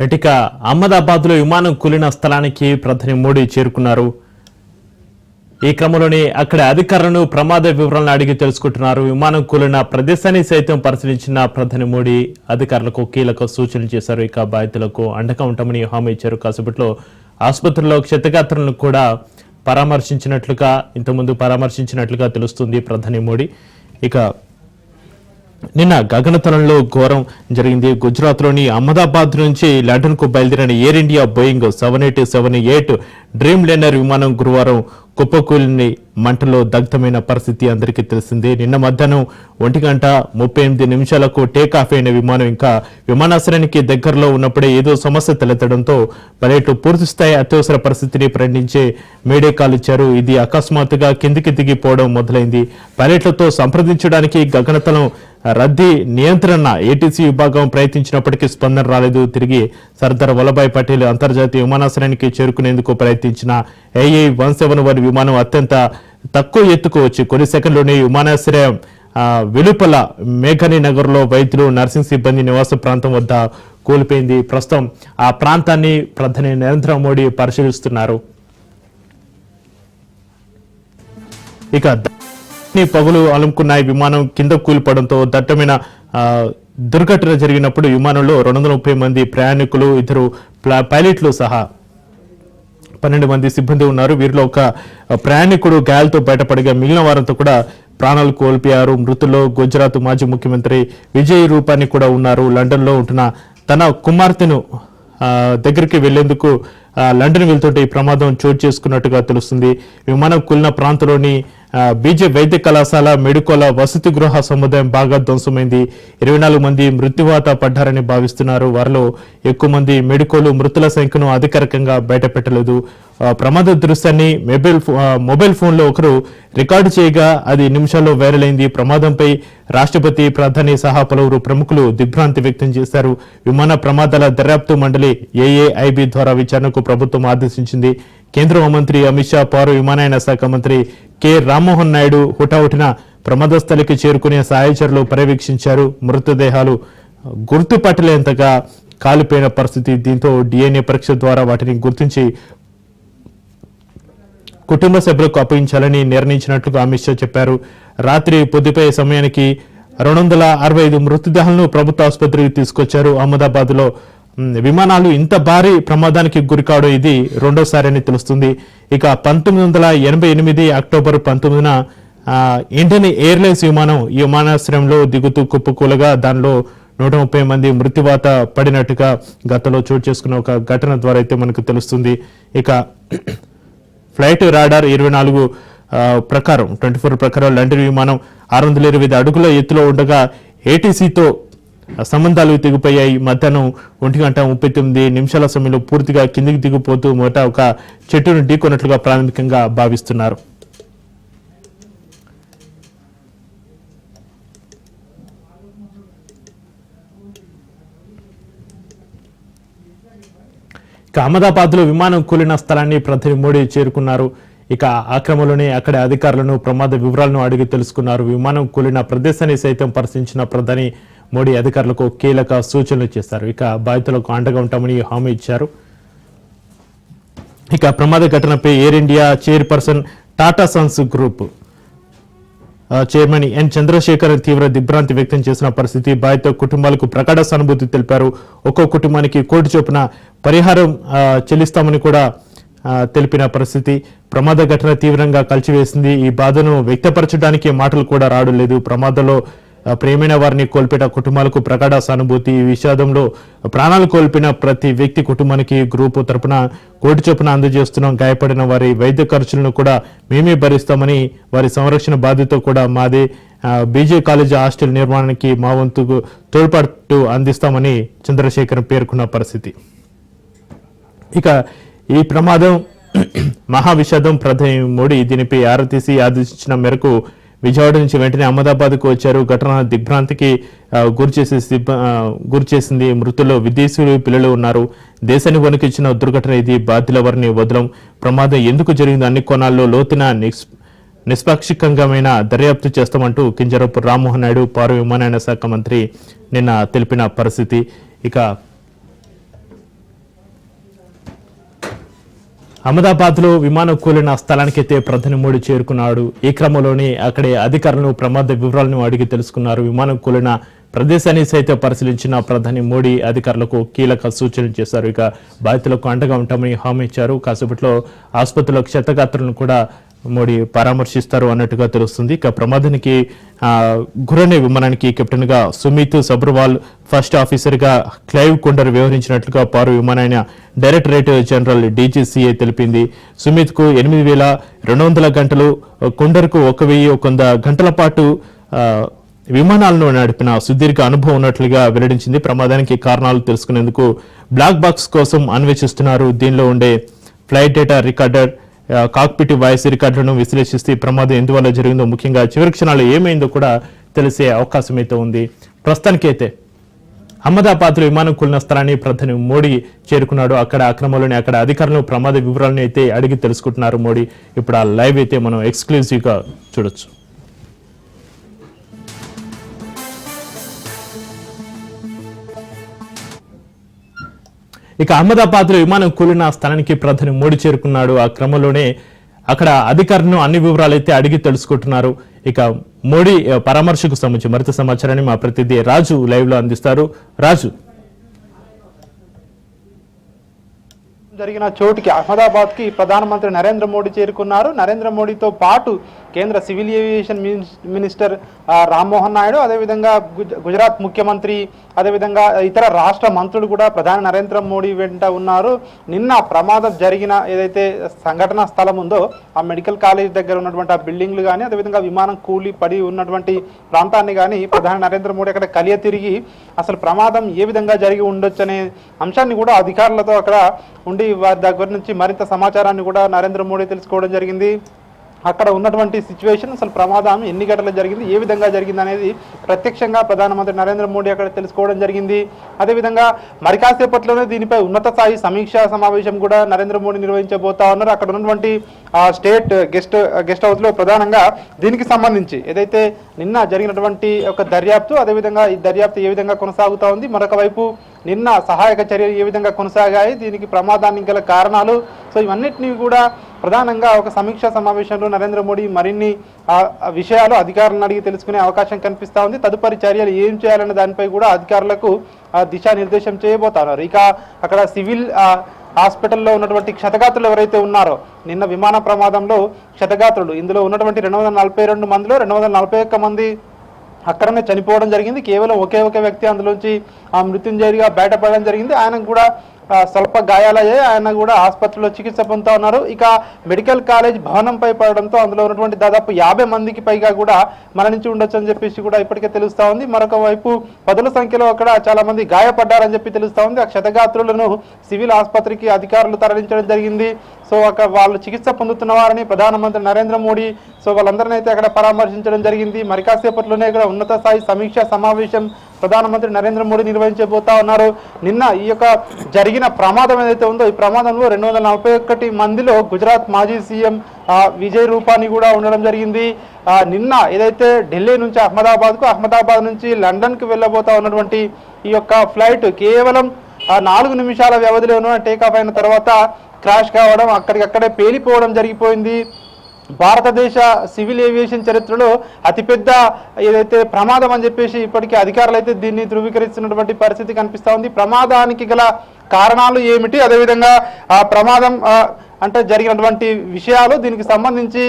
ఇక అహ్మదాబాద్లో విమానం కూలిన స్థలానికి ప్రధాని మోడీ చేరుకున్నారు. ఈ క్రమంలోనే అక్కడ అధికారులను ప్రమాద వివరాలను అడిగి తెలుసుకుంటున్నారు. విమానం కూలిన ప్రదేశాన్ని సైతం పరిశీలించిన ప్రధాని మోడీ అధికారులకు కీలక సూచనలు చేశారు. ఇక బాధితులకు అండగా ఉంటామని హామీ ఇచ్చారు. కాసేపట్లో ఆసుపత్రిలో క్షతగాత్రులను కూడా పరామర్శించినట్లుగా ఇంతకుముందు పరామర్శించినట్లుగా తెలుస్తుంది ప్రధాని మోడీ. ఇక నిన్న గగనతలంలో ఘోరం జరిగింది. గుజరాత్లోని అహ్మదాబాద్ నుంచి లండన్కు బయలుదేరిన Air India Boeing seven eight seven eight Dreamliner విమానం గురువారం కుప్పకూలిని మంటలో దగ్ధమైన పరిస్థితి అందరికీ తెలిసిందే. నిన్న మధ్యాహ్నం ఒంటి గంట ముప్పై ఎనిమిది నిమిషాలకు టేక్ ఆఫ్ అయిన విమానం ఇంకా విమానాశ్రయానికి దగ్గరలో ఉన్నప్పుడే ఏదో సమస్య తలెత్తడంతో పైలట్లు పూర్తి స్థాయి అత్యవసర పరిస్థితిని ప్రకటించే మేడే కాల్ ఇచ్చారు ఇది అకస్మాత్తుగా కిందికి దిగిపోవడం మొదలైంది. పైలట్లతో సంప్రదించడానికి గగనతలం రద్దీ నియంత్రణ ఏటీసీ విభాగం ప్రయత్నించినప్పటికీ స్పందన రాలేదు. తిరిగి సర్దార్ వల్లభాయ్ పటేల్ అంతర్జాతీయ విమానాశ్రయానికి చేరుకునేందుకు ప్రయత్నించిన ఏఐ వన్ సెవెన్ వన్ విమానం అత్యంత తక్కువ ఎత్తుకు వచ్చి కొన్ని సెకండ్లోనే విమానాశ్రయం వెలుపల మేఘని నగర్లో వైద్యులు నర్సింగ్ సిబ్బంది నివాస ప్రాంతం వద్ద కూలిపోయింది. ప్రస్తుతం ఆ ప్రాంతాన్ని ప్రధాని నరేంద్ర మోడీ పరిశీలిస్తున్నారు. ఇక ని పగులు అలుముకున్న విమానం కింద కూలిపడంతో దట్టమైన దుర్ఘటన జరిగినప్పుడు విమానంలో రెండు వందల ముప్పై మంది ప్రయాణికులు ఇద్దరు ప్లా- పైలట్లు సహా పన్నెండు మంది సిబ్బంది ఉన్నారు. వీరిలో ఒక ప్రయాణికుడు గాయాలతో బయటపడగా మిగిలిన వారంతా కూడా ప్రాణాలు కోల్పోయారు. మృతుల్లో గుజరాత్ మాజీ ముఖ్యమంత్రి విజయ్ రూపాని కూడా ఉన్నారు. లండన్లో ఉంటున్న తన కుమార్తెను దగ్గరికి వెళ్ళేందుకు లండన్ వెళ్తుంటే ఈ ప్రమాదం చోటు చేసుకున్నట్టుగా తెలుస్తుంది. విమానం కూలిన ప్రాంతంలోని బీజే వైద్య కళాశాల మెడికోల వసతి గృహ సముదాయం బాగా ధ్వంసమైంది. ఇరవై నాలుగు మంది మృత్యువాత పడ్డారని భావిస్తున్నారు. వారిలో ఎక్కువ మంది మెడికోలు మృతుల సంఖ్యను అధికారికంగా బయటపెట్టలేదు. ప్రమాద దృశ్యాన్ని మొబైల్ మొబైల్ ఫోన్లో ఒకరు రికార్డు చేయగా అది నిమిషాల్లో వైరల్ అయింది. ప్రమాదంపై రాష్ట్రపతి ప్రధాని సహా పలువురు ప్రముఖులు దిగ్భ్రాంతి వ్యక్తం చేశారు. విమాన ప్రమాదాల దర్యాప్తు మండలి ఏఏఐబి ద్వారా విచారణకు ప్రభుత్వం ఆదేశించింది. కేంద్ర హోంమంత్రి అమిత్ షా పౌర విమానయాన శాఖ మంత్రి కె. రామ్మోహన్ నాయుడు హుటాహుటిన ప్రమాద స్థలికి చేరుకునే సహాయచరులు పర్యవేక్షించారు. మృతదేహాలు గుర్తుపట్టలేంతగా కాలిపోయిన పరిస్థితి. దీంతో డిఎన్ఏ పరీక్ష ద్వారా వాటిని గుర్తించి కుటుంబ సభ్యులకు అప్పగించాలని నిర్ణయించినట్లుగా అమిత్ షా చెప్పారు. రాత్రి పొద్దుపోయే సమయానికి రెండు వందల అరవై ఐదు మృతదేహాలను ప్రభుత్వ ఆసుపత్రికి తీసుకొచ్చారు. అహ్మదాబాద్లో విమానాలు ఇంత భారీ ప్రమాదానికి గురికావడం ఇది రెండోసారి అని తెలుస్తుంది. ఇక పంతొమ్మిది వందల ఎనభై ఎనిమిది అక్టోబర్ పంతొమ్మిదిన ఇండియన్ ఎయిర్లైన్స్ విమానం ఈ విమానాశ్రయంలో దిగుతూ కుప్పకూలగా దానిలో నూట ముప్పై మంది మృత్యువాత పడినట్టుగా గతంలో చోటు చేసుకున్న ఒక ఘటన ద్వారా అయితే మనకు తెలుస్తుంది. ఇక ఫ్లైట్ రాడార్ ఇరవై నాలుగు ప్రకారం ట్వంటీ ఫోర్ ప్రకారం లండన్ విమానం ఆరు వందల ఇరవై ఐదు అడుగుల ఎత్తులో ఉండగా ఏటీసీతో సంబంధాలు తెగిపోయాయి. మధ్యాహ్నం ఒంటి గంట ముప్పై తొమ్మిది నిమిషాల సమయంలో పూర్తిగా కిందికి దిగిపోతూ మొదట ఒక చెట్టును ఢీకొన్నట్లుగా ప్రాథమికంగా భావిస్తున్నారు. ఇక అహ్మదాబాద్లో విమానం కూలిన స్థలాన్ని ప్రధాని మోడీ చేరుకున్నారు. ఇక ఆ క్రమంలోనే అక్కడ అధికారులను ప్రమాద వివరాలను అడిగి తెలుసుకున్నారు. విమానం కూలిన ప్రదేశాన్ని సైతం పరిశీలించిన ప్రధాని మోడీ అధికారులకు కీలక సూచనలు చేశారు. ఇక బాధితులకు అండగా ఉంటామని హామీ ఇచ్చారు. ఇక ప్రమాద ఘటనపై Air India chairperson Tata sons group chairman N Chandrasekhar తీవ్ర దిగ్భ్రాంతి వ్యక్తం చేసిన పరిస్థితి బాధిత కుటుంబాలకు ప్రగాఢ సానుభూతి తెలిపారు. ఒక్కో కుటుంబానికి కోటి చొప్పున పరిహారం చెల్లిస్తామని కూడా తెలిపిన పరిస్థితి. ప్రమాద ఘటన తీవ్రంగా కలిచివేసింది. ఈ బాధను వ్యక్తపరచడానికి మాటలు కూడా రావడం లేదు. ప్రమాదంలో ప్రేమైన వారిని కోల్పోయిన కుటుంబాలకు ప్రగాఢ సానుభూతి ఈ విషాదంలో ప్రాణాలు కోల్పోయిన ప్రతి వ్యక్తి కుటుంబానికి గ్రూపు తరపున కోటి చొప్పున అందజేస్తున్నాం. గాయపడిన వారి వైద్య ఖర్చులను కూడా మేమే భరిస్తామని వారి సంరక్షణ బాధ్యత కూడా మాదే. బీజే కాలేజీ హాస్టల్ నిర్మాణానికి మా వంతుకు తోడ్పాటు అందిస్తామని చంద్రశేఖర్ పేర్కొన్న పరిస్థితి. ఇక ఈ ప్రమాదం మహా విషాదం ప్రధాని మోడీ దీనిపై ఆరతీసి ఆదేశించిన మేరకు విజయవాడ నుంచి వెంటనే అహ్మదాబాద్కు వచ్చారు. ఘటన దిగ్భ్రాంతికి ఆ, గురి చేసే గురి చేసింది మృతుల్లో విదేశీయులు పిల్లలు ఉన్నారు. దేశాన్ని వణికించిన దుర్ఘటన ఇది. బాధ్యులవారిని వదలం. ప్రమాదం ఎందుకు జరిగిందో అన్ని కోణాల్లో లోతున నిస్ దర్యాప్తు చేస్తామంటూ కింజరపు రామ్మోహన్ నాయుడు పారు విమానయాన శాఖ మంత్రి నిన్న తెలిపిన పరిస్థితి. ఇక అహ్మదాబాద్లో విమానం కూలిన స్థలానికైతే ప్రధాని మోడీ చేరుకున్నాడు. ఈ క్రమంలోనే అక్కడే అధికారులను ప్రమాద వివరాలను అడిగి తెలుసుకున్నారు. విమానం కూలిన ప్రదేశాన్ని సైతం పరిశీలించిన ప్రధాని మోడీ అధికారులకు కీలక సూచనలు చేశారు. ఇక బాధితులకు అండగా ఉంటామని హామీ ఇచ్చారు. కాసేపట్లో ఆసుపత్రిలో క్షతగాత్రులను కూడా మోడీ పరామర్శిస్తారు అన్నట్టుగా తెలుస్తుంది. ఇక ప్రమాదానికి గురనే విమానానికి కెప్టెన్గా సుమిత్ సబ్రవాల్ ఫస్ట్ ఆఫీసర్గా క్లైవ్ కొండర్ వ్యవహరించినట్లుగా పారు విమానయాన డైరెక్టరేట్ జనరల్ డీజీసీఏ తెలిపింది. సుమిత్కు ఎనిమిది వేల రెండు వందల గంటలు కొండర్కు ఒక వెయ్యి ఒక వంద గంటల పాటు విమానాలను నడిపిన సుదీర్ఘ అనుభవం ఉన్నట్లుగా వెల్లడించింది. ప్రమాదానికి కారణాలు తెలుసుకునేందుకు బ్లాక్ బాక్స్ కోసం అన్వేషిస్తున్నారు. దీనిలో ఉండే flight data recorder cockpit voice రికార్డులను విశ్లేషిస్తే ఈ ప్రమాదం ఎందువల్ల జరిగిందో ముఖ్యంగా చివరి క్షణాలు ఏమైందో కూడా తెలిసే అవకాశం అయితే ఉంది. ప్రస్తుతానికైతే అహ్మదాబాద్లో విమానం కూలిన స్థలాన్ని ప్రధాని మోడీ చేరుకున్నాడు. అక్కడ అక్రమంలోని అక్కడ అధికారులు ప్రమాద వివరాలను అయితే అడిగి తెలుసుకుంటున్నారు మోడీ. ఇప్పుడు ఆ లైవ్ అయితే మనం ఎక్స్క్లూజివ్గా చూడొచ్చు. ఇక అహ్మదాబాద్లో విమానం కూలిన స్థలానికి ప్రధాని మోడీ చేరుకున్నాడు. ఆ క్రమంలోనే అక్కడ అధికారులను అన్ని వివరాలు అయితే అడిగి తెలుసుకుంటున్నారు. ఇక మోడీ పరామర్శకు సంబంధించి మరింత సమాచారాన్ని మా ప్రతినిధి రాజు లైవ్లో అందిస్తారు. రాజు. జరిగిన చోటుకి అహ్మదాబాద్కి ప్రధానమంత్రి నరేంద్ర మోడీ చేరుకున్నారు. నరేంద్ర మోడీతో పాటు కేంద్ర సివిల్ ఏవియేషన్ మినిస్- మినిస్టర్ రామ్మోహన్ నాయుడు అదేవిధంగా గుజ- గుజరాత్ ముఖ్యమంత్రి అదేవిధంగా ఇతర రాష్ట్ర మంత్రులు కూడా ప్రధాని నరేంద్ర మోడీ వెంట ఉన్నారు. నిన్న ప్రమాదం జరిగిన ఏదైతే సంఘటన స్థలం ఉందో ఆ మెడికల్ కాలేజ్ దగ్గర ఉన్నటువంటి ఆ బిల్డింగ్లు కానీ అదేవిధంగా విమానం కూలి పడి ఉన్నటువంటి ప్రాంతాన్ని కానీ ప్రధాని నరేంద్ర మోడీ అక్కడ కలియ తిరిగి అసలు ప్రమాదం ఏ విధంగా జరిగి ఉండొచ్చు అనే అంశాన్ని కూడా అధికారులతో అక్కడ ఉండి వారి దగ్గర నుంచి మరింత సమాచారాన్ని కూడా నరేంద్ర మోడీ తెలుసుకోవడం జరిగింది. అక్కడ ఉన్నటువంటి సిచ్యువేషన్ అసలు ప్రమాదం ఎన్ని గంటలు జరిగింది ఏ విధంగా జరిగింది అనేది ప్రత్యక్షంగా ప్రధానమంత్రి నరేంద్ర మోడీ అక్కడ తెలుసుకోవడం జరిగింది. అదేవిధంగా మరి కాసేపట్లోనే దీనిపై ఉన్నత స్థాయి సమీక్షా సమావేశం కూడా నరేంద్ర మోడీ నిర్వహించబోతా ఉన్నారు. అక్కడ ఉన్నటువంటి స్టేట్ గెస్ట్ గెస్ట్ హౌస్లో ప్రధానంగా దీనికి సంబంధించి ఏదైతే నిన్న జరిగినటువంటి ఒక దర్యాప్తు అదేవిధంగా ఈ దర్యాప్తు ఏ విధంగా కొనసాగుతూ ఉంది మరొక వైపు నిన్న సహాయక చర్యలు ఏ విధంగా కొనసాగాయి దీనికి ప్రమాదానికి గల కారణాలు? సో ఇవన్నిటిని కూడా ప్రధానంగా ఒక సమీక్షా సమావేశంలో నరేంద్ర మోడీ మరిన్ని విషయాలు అధికారులను అడిగి తెలుసుకునే అవకాశం కనిపిస్తూ ఉంది. తదుపరి చర్యలు ఏం చేయాలనే దానిపై కూడా అధికారులకు ఆ, దిశానిర్దేశం చేయబోతున్నారు. ఇక అక్కడ సివిల్ హాస్పిటల్లో ఉన్నటువంటి క్షతగాత్రులు ఎవరైతే ఉన్నారో నిన్న విమాన ప్రమాదంలో క్షతగాత్రులు ఇందులో ఉన్నటువంటి రెండు వందల నలభై రెండు మందిలో రెండు వందల నలభై ఒక్క మంది అక్కడనే చనిపోవడం జరిగింది. కేవలం ఒకే ఒక వ్యక్తి అందులోంచి ఆ మృత్యుంజయుడిగా బయటపడడం జరిగింది. ఆయనకు కూడా స్వల్ప గాయాలయ్యాయి. ఆయన కూడా ఆసుపత్రిలో చికిత్స పొందుతా ఉన్నారు. ఇక మెడికల్ కాలేజ్ భవనంపై పడడంతో అందులో ఉన్నటువంటి దాదాపు యాభై మందికి పైగా కూడా మరణించి ఉండొచ్చు అని చెప్పేసి కూడా ఇప్పటికే తెలుస్తా ఉంది. మరొక వైపు పదుల సంఖ్యలో అక్కడ చాలా మంది గాయపడ్డారని చెప్పి తెలుస్తా ఉంది. ఆ క్షతగాత్రులను సివిల్ ఆసుపత్రికి అధికారులు తరలించడం జరిగింది. సో అక్కడ వాళ్ళు చికిత్స పొందుతున్న వారని ప్రధానమంత్రి నరేంద్ర మోడీ సో వాళ్ళందరినీ అయితే అక్కడ పరామర్శించడం జరిగింది. మరి కాసేపట్లోనే ఇక్కడ ఉన్నత స్థాయి సమీక్ష సమావేశం ప్రధానమంత్రి నరేంద్ర మోడీ నిర్వహించబోతా ఉన్నారు. నిన్న ఈ యొక్క జరిగిన ప్రమాదం ఏదైతే ఉందో ఈ ప్రమాదంలో రెండు వందల నలభై ఒకటి మందిలో గుజరాత్ మాజీ సీఎం విజయ్ రూపాని కూడా ఉండడం జరిగింది. నిన్న ఏదైతే ఢిల్లీ నుంచి అహ్మదాబాద్కు అహ్మదాబాద్ నుంచి లండన్కి వెళ్ళబోతా ఉన్నటువంటి ఈ యొక్క ఫ్లైట్ కేవలం నాలుగు నిమిషాల వ్యవధిలోనూ టేకాఫ్ అయిన తర్వాత క్రాష్ కావడం అక్కడికక్కడే పేలిపోవడం జరిగిపోయింది. భారతదేశ సివిల్ ఏవియేషన్ చరిత్రలో అతిపెద్ద ఏదైతే ప్రమాదం అని చెప్పేసి ఇప్పటికీ అధికారులు అయితే దీన్ని ధృవీకరిస్తున్నటువంటి పరిస్థితి కనిపిస్తూ ఉంది. ప్రమాదానికి గల కారణాలు ఏమిటి? అదేవిధంగా ఆ ప్రమాదం అంటే జరిగినటువంటి విషయాలు దీనికి సంబంధించి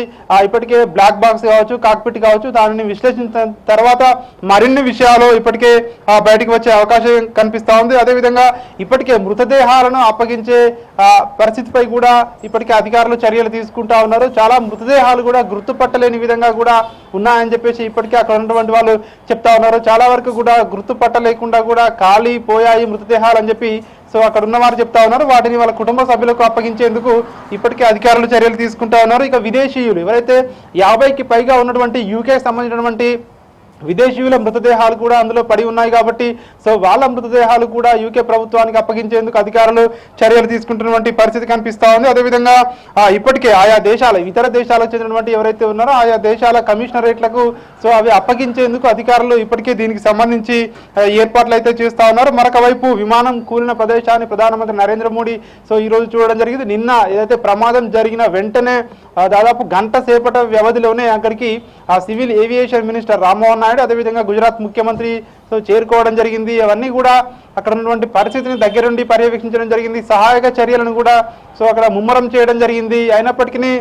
ఇప్పటికే బ్లాక్ బాక్స్ కావచ్చు కాక్పిట్ కావచ్చు దానిని విశ్లేషించిన తర్వాత మరిన్ని విషయాలు ఇప్పటికే బయటకు బయటికి వచ్చే అవకాశం కనిపిస్తూ ఉంది. అదేవిధంగా ఇప్పటికే మృతదేహాలను అప్పగించే పరిస్థితిపై కూడా ఇప్పటికే అధికారులు చర్యలు తీసుకుంటా ఉన్నారు. చాలా మృతదేహాలు కూడా గుర్తుపట్టలేని విధంగా కూడా ఉన్నాయని చెప్పేసి ఇప్పటికే అక్కడ ఉన్నటువంటి వాళ్ళు చెప్తా ఉన్నారు. చాలా వరకు కూడా గుర్తుపట్టలేకుండా కూడా ఖాళీ పోయాయి మృతదేహాలు అని చెప్పి సో అక్కడ ఉన్న వారు చెప్తా ఉన్నారు వాటిని వాళ్ళ కుటుంబ సభ్యులకు అప్పగించేందుకు ఇప్పటికే అధికారులు చర్యలు తీసుకుంటా ఉన్నారు. ఇక విదేశీయులు ఎవరైతే యాభైకి పైగా ఉన్నటువంటి యూకే సంబంధించినటువంటి విదేశీయుల మృతదేహాలు కూడా అందులో పడి ఉన్నాయి కాబట్టి సో వాళ్ళ మృతదేహాలు కూడా యూకే ప్రభుత్వానికి అప్పగించేందుకు అధికారులు చర్యలు తీసుకుంటున్నటువంటి పరిస్థితి కనిపిస్తా ఉంది. అదేవిధంగా ఇప్పటికే ఆయా దేశాల ఇతర దేశాలకు చెందినటువంటి ఎవరైతే ఉన్నారో ఆయా దేశాల కమిషనరేట్లకు సో అవి అప్పగించేందుకు అధికారులు ఇప్పటికే దీనికి సంబంధించి ఏర్పాట్లు అయితే చేస్తా ఉన్నారు. మరొక వైపు విమానం కూలిన ప్రదేశాన్ని ప్రధానమంత్రి నరేంద్ర మోడీ సో ఈ రోజు చూడడం జరిగింది. నిన్న ఏదైతే ప్రమాదం జరిగిన వెంటనే దాదాపు గంట సేపటి వ్యవధిలోనే అక్కడికి ఆ civil aviation minister Rammohan Naidu అదేవిధంగా గుజరాత్ ముఖ్యమంత్రి సో చేరుకోవడం జరిగింది. అవన్నీ కూడా అక్కడ ఉన్నటువంటి పరిస్థితిని దగ్గరుండి పర్యవేక్షించడం జరిగింది. సహాయక చర్యలను కూడా సో అక్కడ ముమ్మరం చేయడం జరిగింది. అయినప్పటికీ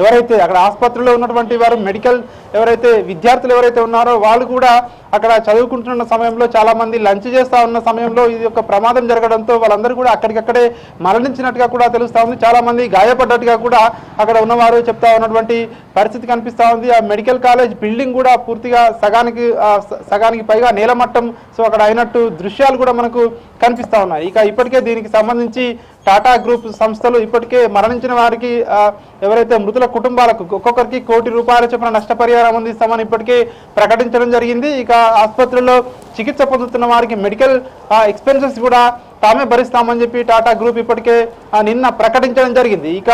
ఎవరైతే అక్కడ ఆసుపత్రిలో ఉన్నటువంటి వారు మెడికల్ ఎవరైతే విద్యార్థులు ఎవరైతే ఉన్నారో వాళ్ళు కూడా అక్కడ చదువుకుంటున్న సమయంలో చాలామంది లంచ్ చేస్తూ ఉన్న సమయంలో ఇది ఒక ప్రమాదం జరగడంతో వాళ్ళందరూ కూడా అక్కడికక్కడే మరణించినట్టుగా కూడా తెలుస్తూ ఉంది. చాలామంది గాయపడ్డట్టుగా కూడా అక్కడ ఉన్నవారు చెప్తా ఉన్నటువంటి పరిస్థితి కనిపిస్తా ఉంది. ఆ మెడికల్ కాలేజ్ బిల్డింగ్ కూడా పూర్తిగా సగానికి సగానికి పైగా నేలమట్టం సో అక్కడ అయినట్టు దృశ్యాలు కూడా మనకు కనిపిస్తా ఉన్నాయి. ఇక ఇప్పటికే దీనికి సంబంధించి టాటా గ్రూప్ సంస్థలు ఇప్పటికే మరణించిన వారికి ఎవరైతే మృతుల కుటుంబాలకు ఒక్కొక్కరికి కోటి రూపాయల చొప్పున నష్టపరిహారం అందిస్తామని ఇప్పటికే ప్రకటించడం జరిగింది. ఇక ఆసుపత్రుల్లో చికిత్స పొందుతున్న వారికి మెడికల్ ఎక్స్పెన్సెస్ కూడా తామే భరిస్తామని చెప్పి టాటా గ్రూప్ ఇప్పటికే ఆ, నిన్న ప్రకటించడం జరిగింది. ఇక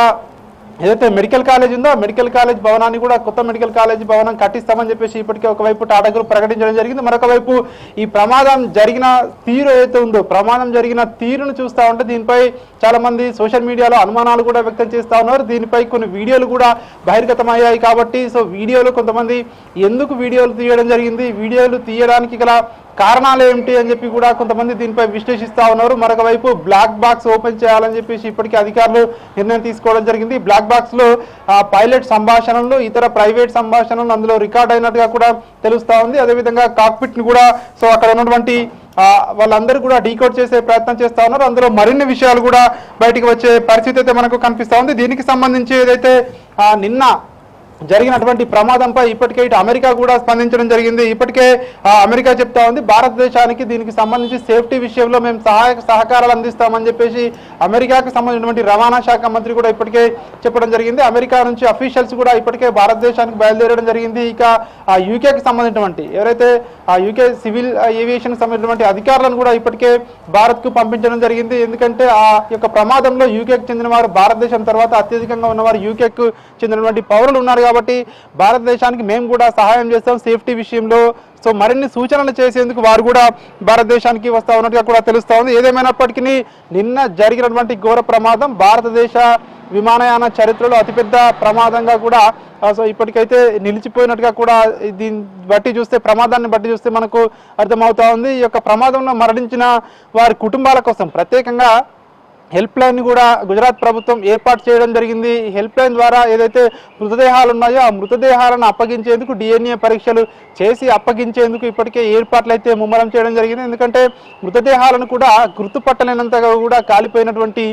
ఏదైతే మెడికల్ కాలేజ్ ఉందో మెడికల్ కాలేజ్ భవనాన్ని కూడా కొత్త మెడికల్ కాలేజ్ భవనం కట్టిస్తామని చెప్పేసి ఇప్పటికే ఒకవైపు టాటా గ్రూప్ ప్రకటించడం జరిగింది. మరొక వైపు ఈ ప్రమాదం జరిగిన తీరు ఏదైతే ఉందో ప్రమాదం జరిగిన తీరును చూస్తా ఉంటే దీనిపై చాలా మంది సోషల్ మీడియాలో అనుమానాలు కూడా వ్యక్తం చేస్తా ఉన్నారు. దీనిపై కొన్ని వీడియోలు కూడా బహిర్గతమయ్యాయి కాబట్టి సో వీడియోలు కొంతమంది ఎందుకు వీడియోలు తీయడం జరిగింది వీడియోలు తీయడానికి గల కారణాలు ఏమిటి అని చెప్పి కూడా కొంతమంది దీనిపై విశ్లేషిస్తూ ఉన్నారు. మరొక వైపు బ్లాక్ బాక్స్ ఓపెన్ చేయాలని చెప్పేసి ఇప్పటికే అధికారులు నిర్ణయం తీసుకోవడం జరిగింది. బ్లాక్ బాక్స్లో పైలట్ సంభాషణలు ఇతర ప్రైవేట్ సంభాషణలు అందులో రికార్డ్ అయినట్టుగా కూడా తెలుస్తా ఉంది. అదేవిధంగా కాక్పిట్ని కూడా సో అక్కడ ఉన్నటువంటి వాళ్ళందరూ కూడా డీకోడ్ చేసే ప్రయత్నం చేస్తా ఉన్నారు. అందులో మరిన్ని విషయాలు కూడా బయటికి వచ్చే పరిస్థితి అయితే మనకు కనిపిస్తా ఉంది. దీనికి సంబంధించి ఏదైతే నిన్న జరిగినటువంటి ప్రమాదంపై ఇప్పటికే ఇటు అమెరికా కూడా స్పందించడం జరిగింది. ఇప్పటికే అమెరికా చెప్తా ఉంది భారతదేశానికి దీనికి సంబంధించి సేఫ్టీ విషయంలో మేము సహాయక సహకారాలు అందిస్తామని చెప్పేసి అమెరికాకు సంబంధించినటువంటి రవాణా శాఖ మంత్రి కూడా ఇప్పటికే చెప్పడం జరిగింది. అమెరికా నుంచి అఫీషియల్స్ కూడా ఇప్పటికే భారతదేశానికి బయలుదేరడం జరిగింది. ఇక ఆ యూకేకి సంబంధించినటువంటి ఎవరైతే ఆ యూకే సివిల్ ఏవియేషన్ సంబంధించినటువంటి అధికారులను కూడా ఇప్పటికే భారత్కు పంపించడం జరిగింది. ఎందుకంటే ఆ యొక్క ప్రమాదంలో యూకేకి చెందిన వారు భారతదేశం తర్వాత అత్యధికంగా ఉన్నవారు యూకేకు చెందినటువంటి పౌరులు ఉన్నారు కాబట్టి భారతదేశానికి మేము కూడా సహాయం చేస్తాం సేఫ్టీ విషయంలో. సో మరిన్ని సూచనలు చేసేందుకు వారు కూడా భారతదేశానికి వస్తూ ఉన్నట్టుగా కూడా తెలుస్తూ ఉంది. ఏదేమైనప్పటికీ నిన్న జరిగినటువంటి ఘోర ప్రమాదం భారతదేశ విమానయాన చరిత్రలో అతిపెద్ద ప్రమాదంగా కూడా సో ఇప్పటికైతే నిలిచిపోయినట్టుగా కూడా దీన్ని బట్టి చూస్తే ప్రమాదాన్ని బట్టి చూస్తే మనకు అర్థమవుతా ఉంది. ఈ యొక్క ప్రమాదంలో మరణించిన వారి కుటుంబాల కోసం ప్రత్యేకంగా హెల్ప్ లైన్ కూడా గుజరాత్ ప్రభుత్వం ఏర్పాటు చేయడం జరిగింది. హెల్ప్ లైన్ ద్వారా ఏదైతే మృతదేహాలు ఉన్నాయో ఆ మృతదేహాలను అప్పగించేందుకు డిఎన్ఏ పరీక్షలు చేసి అప్పగించేందుకు ఇప్పటికే ఏర్పాట్లు అయితే ముమ్మరం చేయడం జరిగింది. ఎందుకంటే మృతదేహాలను కూడా గుర్తుపట్టలేనంతగా కూడా కాలిపోయినటువంటి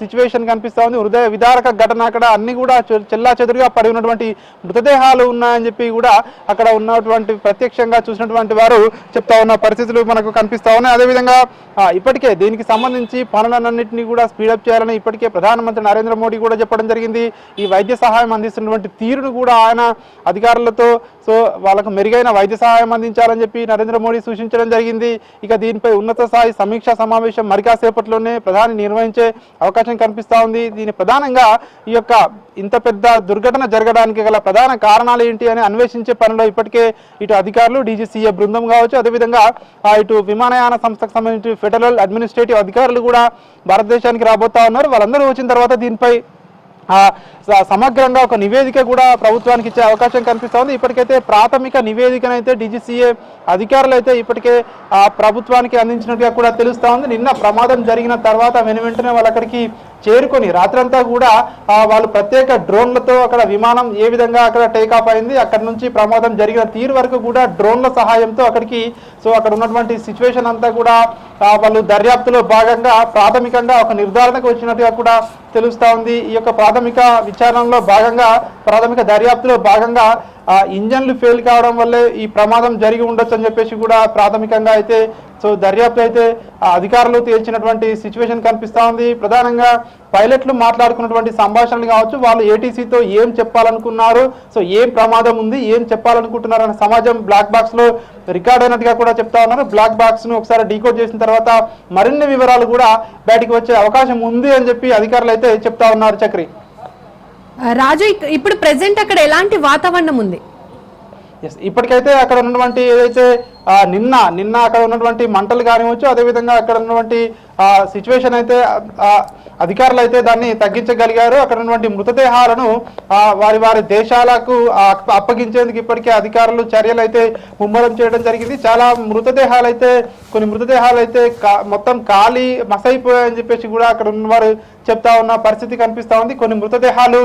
సిచ్యువేషన్ కనిపిస్తూ ఉంది. హృదయ విదారక ఘటన అక్కడ అన్ని కూడా చెల్లా చెదురుగా పడి ఉన్నటువంటి మృతదేహాలు ఉన్నాయని చెప్పి కూడా అక్కడ ఉన్నటువంటి ప్రత్యక్షంగా చూసినటువంటి వారు చెప్తా ఉన్న పరిస్థితులు మనకు కనిపిస్తా ఉన్నాయి. అదేవిధంగా ఇప్పటికే దీనికి సంబంధించి పనులన్నింటినీ కూడా స్పీడప్ చేయాలని ఇప్పటికే ప్రధానమంత్రి నరేంద్ర మోడీ కూడా చెప్పడం జరిగింది. ఈ వైద్య సహాయం అందిస్తున్నటువంటి తీరును కూడా ఆయన అధికారులతో సో వాళ్ళకు మెరుగైన వైద్య సహాయం అందించాలని చెప్పి నరేంద్ర మోడీ సూచించడం జరిగింది. ఇక దీనిపై ఉన్నత స్థాయి సమీక్షా సమావేశం మరికాసేపట్లోనే ప్రధాని నిర్వహించే అవకాశం కనిపిస్తూ ఉంది. దీని ప్రధానంగా ఈ యొక్క ఇంత పెద్ద దుర్ఘటన జరగడానికి గల ప్రధాన కారణాలు ఏంటి అని అన్వేషించే పనిలో ఇప్పటికే ఇటు అధికారులు డీజీసీఏ బృందం కావచ్చు అదేవిధంగా ఇటు విమానయాన సంస్థకు సంబంధించి ఫెడరల్ అడ్మినిస్ట్రేటివ్ అధికారులు కూడా సమావేశానికి రాబోతా ఉన్నారు. వాళ్ళందరూ వచ్చిన తర్వాత దీనిపై సమగ్రంగా ఒక నివేదిక కూడా ప్రభుత్వానికి ఇచ్చే అవకాశం కనిపిస్తోంది ఇప్పటికైతే ప్రాథమిక నివేదికనైతే డీజీసీఏ అధికారులు అయితే ఇప్పటికే ఆ ప్రభుత్వానికి అందించినట్టుగా కూడా తెలుస్తా ఉంది. నిన్న ప్రమాదం జరిగిన తర్వాత వెను వెంటనే వాళ్ళు అక్కడికి చేరుకొని రాత్రంతా కూడా వాళ్ళు ప్రత్యేక డ్రోన్లతో అక్కడ విమానం ఏ విధంగా అక్కడ టేక్ అయింది అక్కడ నుంచి ప్రమాదం జరిగిన తీరు వరకు కూడా డ్రోన్ల సహాయంతో అక్కడికి సో అక్కడ ఉన్నటువంటి సిచ్యువేషన్ అంతా కూడా వాళ్ళు దర్యాప్తులో భాగంగా ప్రాథమికంగా ఒక నిర్ధారణకు వచ్చినట్టుగా కూడా తెలుస్తా ఉంది. ఈ యొక్క ప్రాథమిక విచారణలో భాగంగా ప్రాథమిక దర్యాప్తులో భాగంగా ఇంజన్లు ఫెయిల్ కావడం వల్లే ఈ ప్రమాదం జరిగి ఉండొచ్చు అని చెప్పేసి కూడా ప్రాథమికంగా అయితే సో దర్యాప్తు అయితే అధికారులు తేల్చినటువంటి సిచ్యువేషన్ కనిపిస్తూ ఉంది. ప్రధానంగా పైలట్లు మాట్లాడుకున్నటువంటి సంభాషణలు కావచ్చు వాళ్ళు ఏటీసీతో ఏం చెప్పాలనుకున్నారు సో ఏం ప్రమాదం ఉంది ఏం చెప్పాలనుకుంటున్నారు అనే సమాజం బ్లాక్ బాక్స్లో రికార్డ్ అయినట్టుగా కూడా చెప్తా ఉన్నారు బ్లాక్ బాక్స్ను ఒకసారి డీకోడ్ చేసిన తర్వాత మరిన్ని వివరాలు కూడా బయటికి వచ్చే అవకాశం ఉంది అని చెప్పి అధికారులు అయితే చెప్తా ఉన్నారు చక్రి. రాజు ఇప్పుడు ప్రెసెంట్ అక్కడ ఎలాంటి వాతావరణం ఉంది? ఎస్ ఇప్పటికైతే అక్కడ ఉన్నటువంటి ఏదైతే నిన్న నిన్న అక్కడ ఉన్నటువంటి మంటలు కానివచ్చు అదేవిధంగా అక్కడ ఉన్నటువంటి సిచ్యువేషన్ అయితే అధికారులు అయితే దాన్ని తగ్గించగలిగారు. అక్కడ ఉన్నటువంటి మృతదేహాలను వారి వారి దేశాలకు అప్పగించేందుకు ఇప్పటికే అధికారులు చర్యలు అయితే ముమ్మరం చేయడం జరిగింది. చాలా మృతదేహాలు అయితే కొన్ని మృతదేహాలు అయితే కా- మొత్తం ఖాళీ మసైపోయాయని చెప్పేసి కూడా అక్కడ ఉన్నవారు చెప్తా ఉన్న పరిస్థితి కనిపిస్తా ఉంది. కొన్ని మృతదేహాలు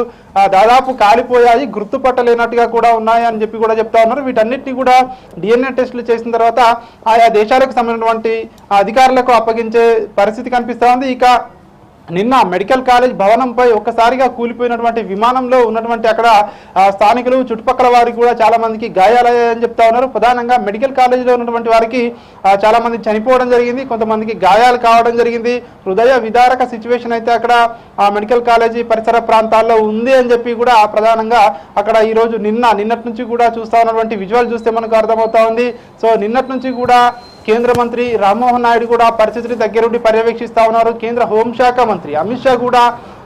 దాదాపు కాలిపోయాయి గుర్తుపట్టలేనట్టుగా కూడా ఉన్నాయి అని చెప్పి కూడా చెప్తా ఉన్నారు. వీటన్నిటిని కూడా డిఎన్ఏ టెస్టులు చేసిన తర్వాత ఆయా దేశాలకు సంబంధించినటువంటి అధికారులకు అప్పగించే పరిస్థితి కనిపిస్తూ ఉంది. ఇక నిన్న మెడికల్ కాలేజ్ భవనంపై ఒక్కసారిగా కూలిపోయినటువంటి విమానంలో ఉన్నటువంటి అక్కడ స్థానికులు చుట్టుపక్కల వారికి కూడా చాలా మందికి గాయాలయ్యాయని చెప్తా ఉన్నారు. ప్రధానంగా మెడికల్ కాలేజీలో ఉన్నటువంటి వారికి చాలా మంది చనిపోవడం జరిగింది కొంతమందికి గాయాలు కావడం జరిగింది. హృదయ విదారక సిచ్యువేషన్ అయితే అక్కడ ఆ మెడికల్ కాలేజీ పరిసర ప్రాంతాల్లో ఉంది అని చెప్పి కూడా ప్రధానంగా అక్కడ ఈరోజు నిన్న నిన్నటి నుంచి కూడా చూస్తా ఉన్నటువంటి విజువల్ చూస్తే మనకు అర్థమవుతా ఉంది. సో నిన్నటి నుంచి కూడా కేంద్ర మంత్రి రామ్మోహన్ నాయుడు కూడా పరిస్థితిని దగ్గరుండి పర్యవేక్షిస్తా ఉన్నారు. కేంద్ర హోంశాఖ మంత్రి అమిత్ షా కూడా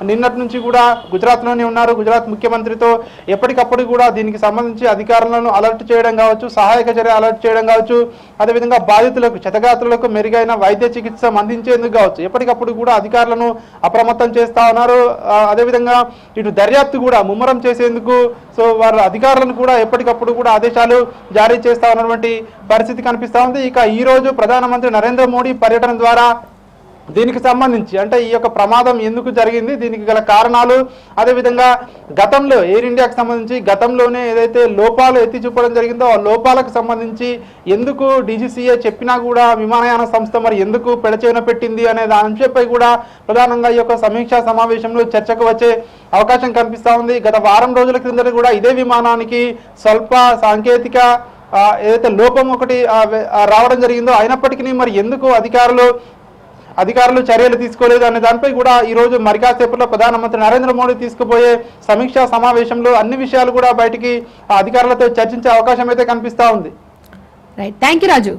నిన్నటి నుంచి కూడా గుజరాత్లోనే ఉన్నారు. గుజరాత్ ముఖ్యమంత్రితో ఎప్పటికప్పుడు కూడా దీనికి సంబంధించి అధికారులను అలర్ట్ చేయడం కావచ్చు సహాయక చర్య అలర్ట్ చేయడం కావచ్చు అదేవిధంగా బాధితులకు క్షతగాత్రులకు మెరుగైన వైద్య చికిత్స అందించేందుకు కావచ్చు. ఎప్పటికప్పుడు కూడా అధికారులను అప్రమత్తం చేస్తా ఉన్నారు. అదేవిధంగా ఇటు దర్యాప్తు కూడా ముమ్మరం చేసేందుకు సో వారు అధికారులను కూడా ఎప్పటికప్పుడు కూడా ఆదేశాలు జారీ చేస్తా ఉన్నటువంటి పరిస్థితి కనిపిస్తూ ఉంది. ఇక ఈరోజు రోజు ప్రధానమంత్రి నరేంద్ర మోడీ పర్యటన ద్వారా దీనికి సంబంధించి అంటే ఈ యొక్క ప్రమాదం ఎందుకు జరిగింది దీనికి గల కారణాలు అదేవిధంగా గతంలో ఎయిర్ ఇండియాకి సంబంధించి గతంలోనే ఏదైతే లోపాలు ఎత్తి చూపడం జరిగిందో ఆ లోపాలకు సంబంధించి ఎందుకు డీజీసీఏ చెప్పినా కూడా విమానయాన సంస్థ మరి ఎందుకు పెడచేన పెట్టింది అనే దాని అంశంపై కూడా ప్రధానంగా ఈ యొక్క సమీక్షా సమావేశంలో చర్చకు వచ్చే అవకాశం కనిపిస్తూ ఉంది. గత వారం రోజుల క్రిందట కూడా ఇదే విమానానికి స్వల్ప సాంకేతిక ఏదైతే లోపం ఒకటి రావడం జరిగిందో అయినప్పటికీ మరి ఎందుకు అధికారులు అధికారులు చర్యలు తీసుకోలేదు అనే దానిపై కూడా ఈ రోజు మరి ప్రధానమంత్రి నరేంద్ర మోడీ తీసుకుపోయే సమీక్షా సమావేశంలో అన్ని విషయాలు కూడా బయటికి ఆ అధికారులతో చర్చించే అవకాశం అయితే కనిపిస్తూ ఉంది. Right thank you Raju